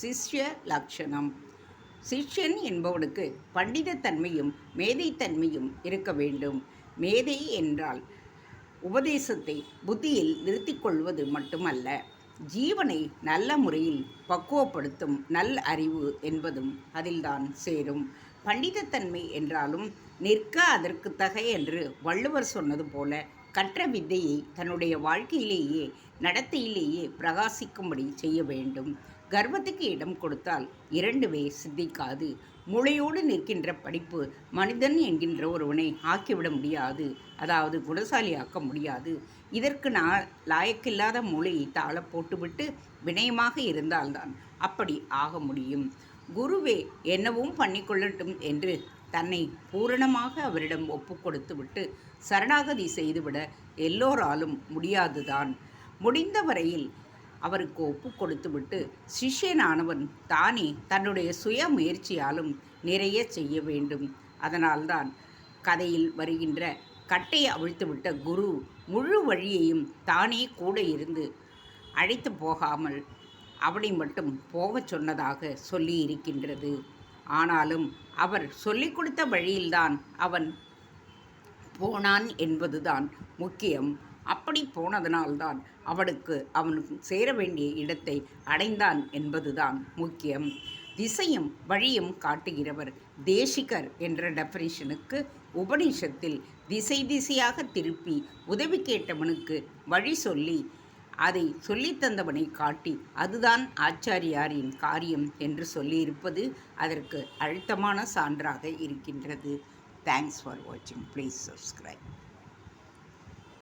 சிஷ்ய லட்சணம் சிஷ்யன் என்பவனுக்கு பண்டிதத்தன்மையும் மேதைத்தன்மையும் இருக்க வேண்டும். மேதை என்றால் உபதேசத்தை புத்தியில் நிறுத்திக் கொள்வது மட்டுமல்ல. ஜீவனை நல்ல முறையில் பக்குவப்படுத்தும் நல் அறிவு என்பதும் அதில்தான் சேரும். பண்டிதத்தன்மை என்றாலும் நிற்க அதற்கு தகை என்று வள்ளுவர் சொன்னது போல கற்ற வித்தையை தன்னுடைய வாழ்க்கையிலேயே நடத்தையிலேயே பிரகாசிக்கும்படி செய்ய வேண்டும். கர்வத்துக்கு இடம் கொடுத்தால் இரண்டுமே சித்திக்காது. மூளையோடு நிற்கின்ற படிப்பு மனிதன் என்கின்ற ஒருவனை ஆக்கிவிட முடியாது. அதாவது குணசாலி ஆக்க முடியாது. இதற்கு நான் லாயக்கில்லாத மூளையை தாழ போட்டுவிட்டு வினயமாக இருந்தால்தான் அப்படி ஆக முடியும். குருவே என்னவும் பண்ணிக்கொள்ளட்டும் என்று தன்னை பூரணமாக அவரிடம் ஒப்புக்கொடுத்துவிட்டு சரணாகதி செய்துவிட எல்லோராலும் முடியாதுதான். முடிந்த வரையில் அவருக்கு ஒப்பு கொடுத்துவிட்டு சிஷ்யனானவன் தானே தன்னுடைய சுய முயற்சியாலும் நிறைய செய்ய வேண்டும். அதனால்தான் கதையில் வருகின்ற கட்டை அவிழ்த்துவிட்ட குரு முழு வழியையும் தானே கூட இருந்து அழைத்து போகாமல் அவனை மட்டும் போகச் சொன்னதாக சொல்லி இருக்கின்றது ஆனாலும் அவர் சொல்லிக் கொடுத்த வழியில்தான் அவன் போனான் என்பதுதான் முக்கியம். அப்படி போனதனால்தான் அவனுக்கு அவன் சேர வேண்டிய இடத்தை அடைந்தான் என்பதுதான் முக்கியம். திசையும் வழியும் காட்டுகிறவர் தேசிகர் என்ற டெஃபனிஷனுக்கு உபனிஷத்தில் திசை திசையாக திருப்பி உதவி கேட்டவனுக்கு வழி சொல்லி அதை சொல்லித்தந்தவனை காட்டி அதுதான் ஆச்சாரியாரின் காரியம் என்று சொல்லியிருப்பது அதற்கு அழுத்தமான சான்றாக இருக்கின்றது. தேங்க்ஸ் ஃபார் வாட்சிங் ப்ளீஸ் சப்ஸ்கிரைப்